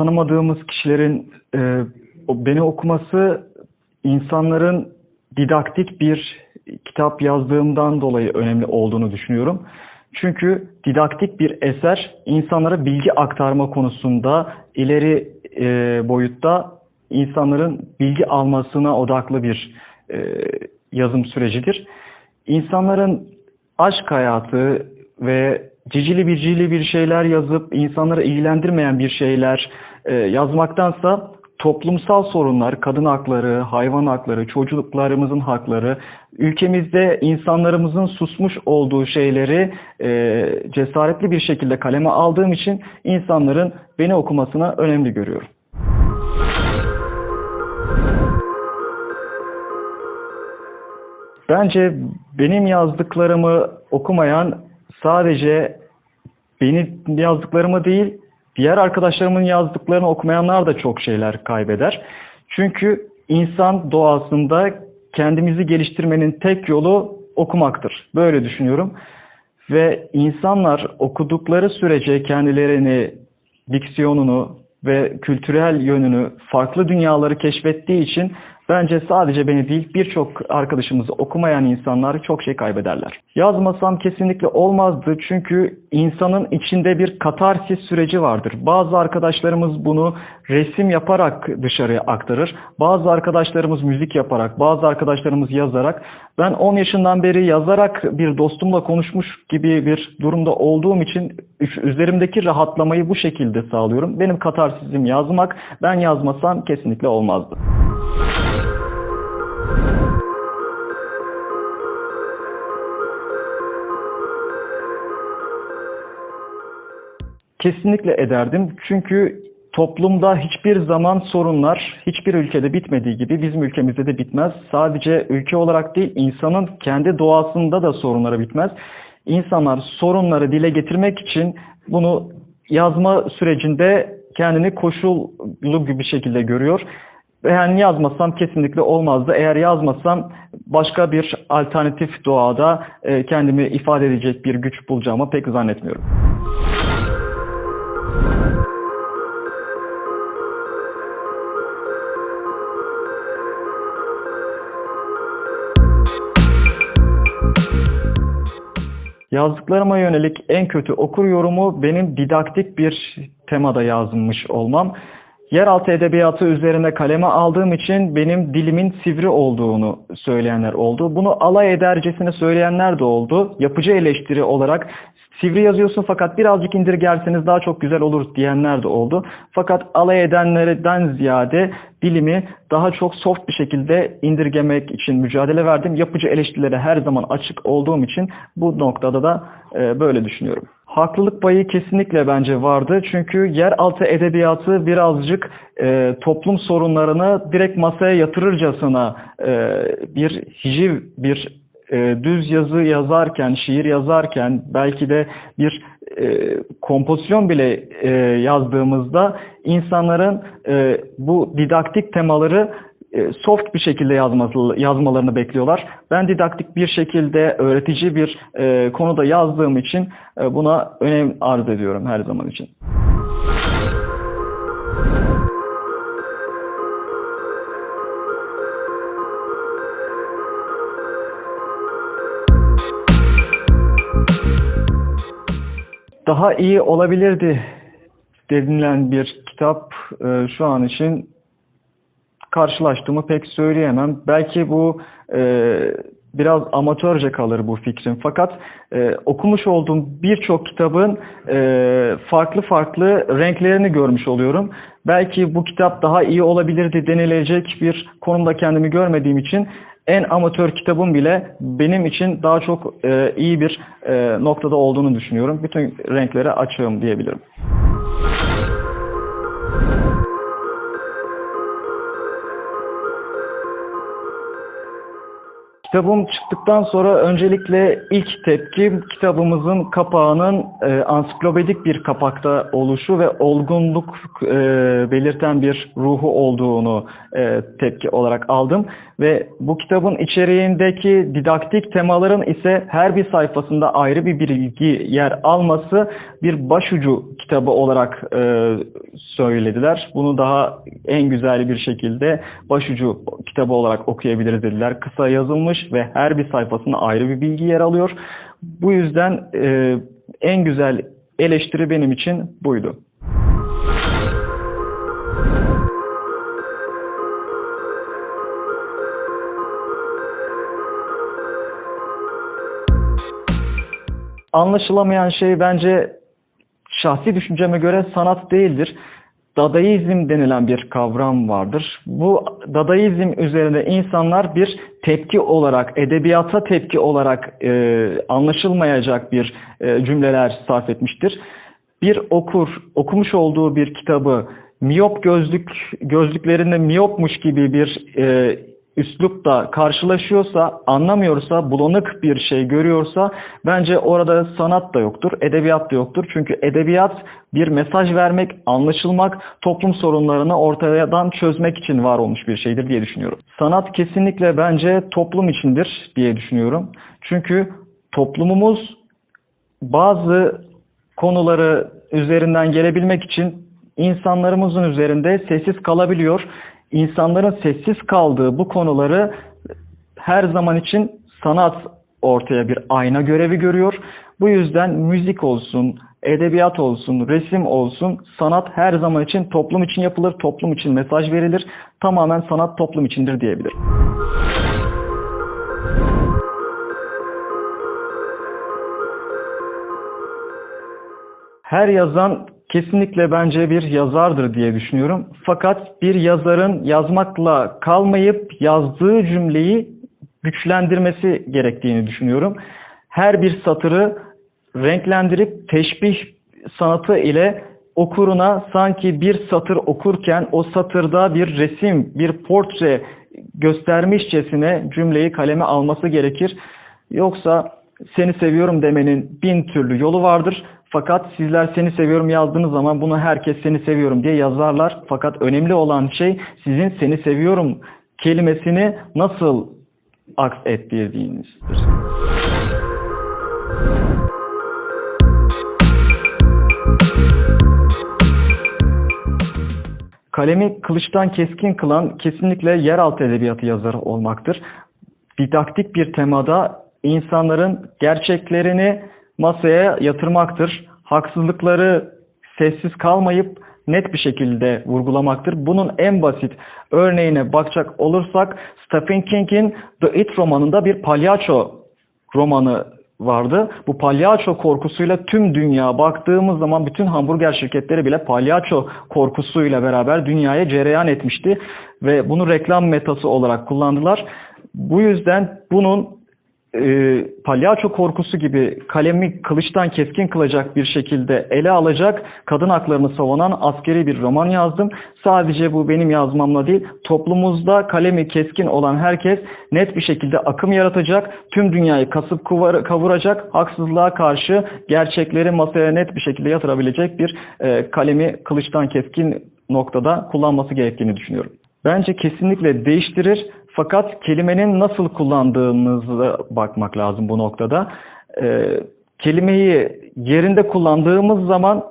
tanımadığımız kişilerin e, beni okuması insanların didaktik bir kitap yazdığımdan dolayı önemli olduğunu düşünüyorum. Çünkü didaktik bir eser insanlara bilgi aktarma konusunda ileri e, boyutta insanların bilgi almasına odaklı bir e, yazım sürecidir. İnsanların aşk hayatı ve cicili bicili bir şeyler yazıp insanları ilgilendirmeyen bir şeyler e, yazmaktansa toplumsal sorunlar, kadın hakları, hayvan hakları, çocuklarımızın hakları, ülkemizde insanlarımızın susmuş olduğu şeyleri e, cesaretli bir şekilde kaleme aldığım için insanların beni okumasına önemli görüyorum. Bence benim yazdıklarımı okumayan sadece benim yazdıklarımı değil, diğer arkadaşlarımın yazdıklarını okumayanlar da çok şeyler kaybeder. Çünkü insan doğasında kendimizi geliştirmenin tek yolu okumaktır. Böyle düşünüyorum. Ve insanlar okudukları sürece kendilerini, diksiyonunu ve kültürel yönünü, farklı dünyaları keşfettiği için bence sadece beni değil birçok arkadaşımızı okumayan insanlar çok şey kaybederler. Yazmasam kesinlikle olmazdı çünkü insanın içinde bir katarsis süreci vardır. Bazı arkadaşlarımız bunu resim yaparak dışarıya aktarır. Bazı arkadaşlarımız müzik yaparak, bazı arkadaşlarımız yazarak. Ben 10 yaşından beri yazarak bir dostumla konuşmuş gibi bir durumda olduğum için üzerimdeki rahatlamayı bu şekilde sağlıyorum. Benim katarsizim yazmak. Ben yazmasam kesinlikle olmazdı. Kesinlikle ederdim. Çünkü toplumda hiçbir zaman sorunlar hiçbir ülkede bitmediği gibi bizim ülkemizde de bitmez. Sadece ülke olarak değil insanın kendi doğasında da sorunları bitmez. İnsanlar sorunları dile getirmek için bunu yazma sürecinde kendini koşullu bir şekilde görüyor. Yani yazmasam kesinlikle olmazdı. Eğer yazmasam başka bir alternatif doğada e, kendimi ifade edecek bir güç bulacağımı pek zannetmiyorum. Yazdıklarıma yönelik en kötü okur yorumu benim didaktik bir temada yazmış olmam. Yeraltı edebiyatı üzerine kaleme aldığım için benim dilimin sivri olduğunu söyleyenler oldu. Bunu alay edercesine söyleyenler de oldu. Yapıcı eleştiri olarak sivri yazıyorsun fakat birazcık indirgerseniz daha çok güzel olur diyenler de oldu. Fakat alay edenlerden ziyade dilimi daha çok soft bir şekilde indirgemek için mücadele verdim. Yapıcı eleştirilere her zaman açık olduğum için bu noktada da e, böyle düşünüyorum. Haklılık payı kesinlikle bence vardı. Çünkü yeraltı edebiyatı birazcık e, toplum sorunlarını direkt masaya yatırırcasına e, bir hiciv, bir e, düz yazı yazarken, şiir yazarken belki de bir e, kompozisyon bile e, yazdığımızda insanların e, bu didaktik temaları soft bir şekilde yazmalarını bekliyorlar. Ben didaktik bir şekilde öğretici bir e, konuda yazdığım için e, buna önem arz ediyorum her zaman için. Daha iyi olabilirdi denilen bir kitap e, şu an için karşılaştığımı pek söyleyemem. Belki bu e, biraz amatörce kalır bu fikrim. Fakat e, okumuş olduğum birçok kitabın e, farklı farklı renklerini görmüş oluyorum. Belki bu kitap daha iyi olabilirdi denilecek bir konumda kendimi görmediğim için en amatör kitabım bile benim için daha çok e, iyi bir e, noktada olduğunu düşünüyorum. Bütün renklere açığım diyebilirim. Kitabım çıktıktan sonra öncelikle ilk tepkim kitabımızın kapağının e, ansiklopedik bir kapakta oluşu ve olgunluk e, belirten bir ruhu olduğunu e, tepki olarak aldım. Ve bu kitabın içeriğindeki didaktik temaların ise her bir sayfasında ayrı bir bilgi yer alması bir başucu kitabı olarak e, söylediler. Bunu daha en güzel bir şekilde başucu kitabı olarak okuyabiliriz dediler. Kısa yazılmış ve her bir sayfasında ayrı bir bilgi yer alıyor. Bu yüzden e, en güzel eleştiri benim için buydu. Anlaşılamayan şey bence şahsi düşünceme göre sanat değildir. Dadaizm denilen bir kavram vardır. Bu Dadaizm üzerinde insanlar bir tepki olarak, edebiyata tepki olarak e, anlaşılmayacak bir e, cümleler sarf etmiştir. Bir okur okumuş olduğu bir kitabı miyop gözlük gözlüklerinde miyopmuş gibi bir e, üslupla karşılaşıyorsa, anlamıyorsa, bulanık bir şey görüyorsa bence orada sanat da yoktur, edebiyat da yoktur. Çünkü edebiyat bir mesaj vermek, anlaşılmak, toplum sorunlarını ortadan çözmek için var olmuş bir şeydir diye düşünüyorum. Sanat kesinlikle bence toplum içindir diye düşünüyorum. Çünkü toplumumuz bazı konuları üzerinden gelebilmek için insanlarımızın üzerinde sessiz kalabiliyor insanların sessiz kaldığı bu konuları her zaman için sanat ortaya bir ayna görevi görüyor. Bu yüzden müzik olsun, edebiyat olsun, resim olsun, sanat her zaman için toplum için yapılır, toplum için mesaj verilir. Tamamen sanat toplum içindir diyebilirim. Her yazan kesinlikle bence bir yazardır diye düşünüyorum. Fakat bir yazarın yazmakla kalmayıp yazdığı cümleyi güçlendirmesi gerektiğini düşünüyorum. Her bir satırı renklendirip teşbih sanatı ile okuruna sanki bir satır okurken o satırda bir resim, bir portre göstermişçesine cümleyi kaleme alması gerekir. Yoksa seni seviyorum demenin bin türlü yolu vardır. Fakat sizler seni seviyorum yazdığınız zaman bunu herkes seni seviyorum diye yazarlar. Fakat önemli olan şey sizin seni seviyorum kelimesini nasıl aks ettirdiğinizdir. Kalemi kılıçtan keskin kılan kesinlikle yeraltı edebiyatı yazarı olmaktır. Didaktik bir temada insanların gerçeklerini masaya yatırmaktır. Haksızlıkları sessiz kalmayıp net bir şekilde vurgulamaktır. Bunun en basit örneğine bakacak olursak Stephen King'in The It romanında bir palyaço romanı vardı. Bu palyaço korkusuyla tüm dünya baktığımız zaman bütün hamburger şirketleri bile palyaço korkusuyla beraber dünyaya cereyan etmişti ve bunu reklam metası olarak kullandılar. Bu yüzden bunun e, palyaço korkusu gibi kalemi kılıçtan keskin kılacak bir şekilde ele alacak kadın haklarını savunan askeri bir roman yazdım. Sadece bu benim yazmamla değil, toplumumuzda kalemi keskin olan herkes net bir şekilde akım yaratacak, tüm dünyayı kasıp kavuracak, haksızlığa karşı gerçekleri masaya net bir şekilde yatırabilecek bir e, kalemi kılıçtan keskin noktada kullanması gerektiğini düşünüyorum. Bence kesinlikle değiştirir fakat kelimenin nasıl kullandığımıza bakmak lazım bu noktada. Ee, kelimeyi yerinde kullandığımız zaman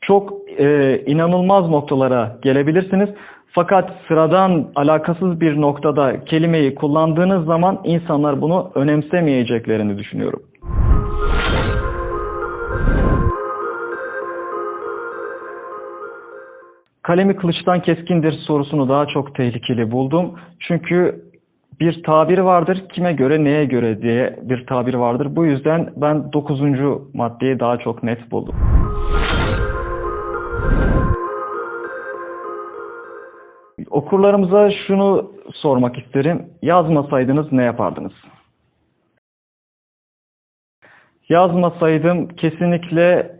çok e, inanılmaz noktalara gelebilirsiniz. Fakat sıradan alakasız bir noktada kelimeyi kullandığınız zaman insanlar bunu önemsemeyeceklerini düşünüyorum. Kalemi kılıçtan keskindir sorusunu daha çok tehlikeli buldum. Çünkü bir tabir vardır. Kime göre neye göre diye bir tabir vardır. Bu yüzden ben 9. maddeyi daha çok net buldum. Okurlarımıza şunu sormak isterim. Yazmasaydınız ne yapardınız? Yazmasaydım kesinlikle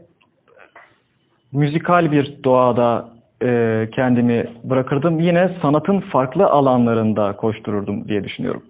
müzikal bir doğada e, kendimi bırakırdım. Yine sanatın farklı alanlarında koştururdum diye düşünüyorum.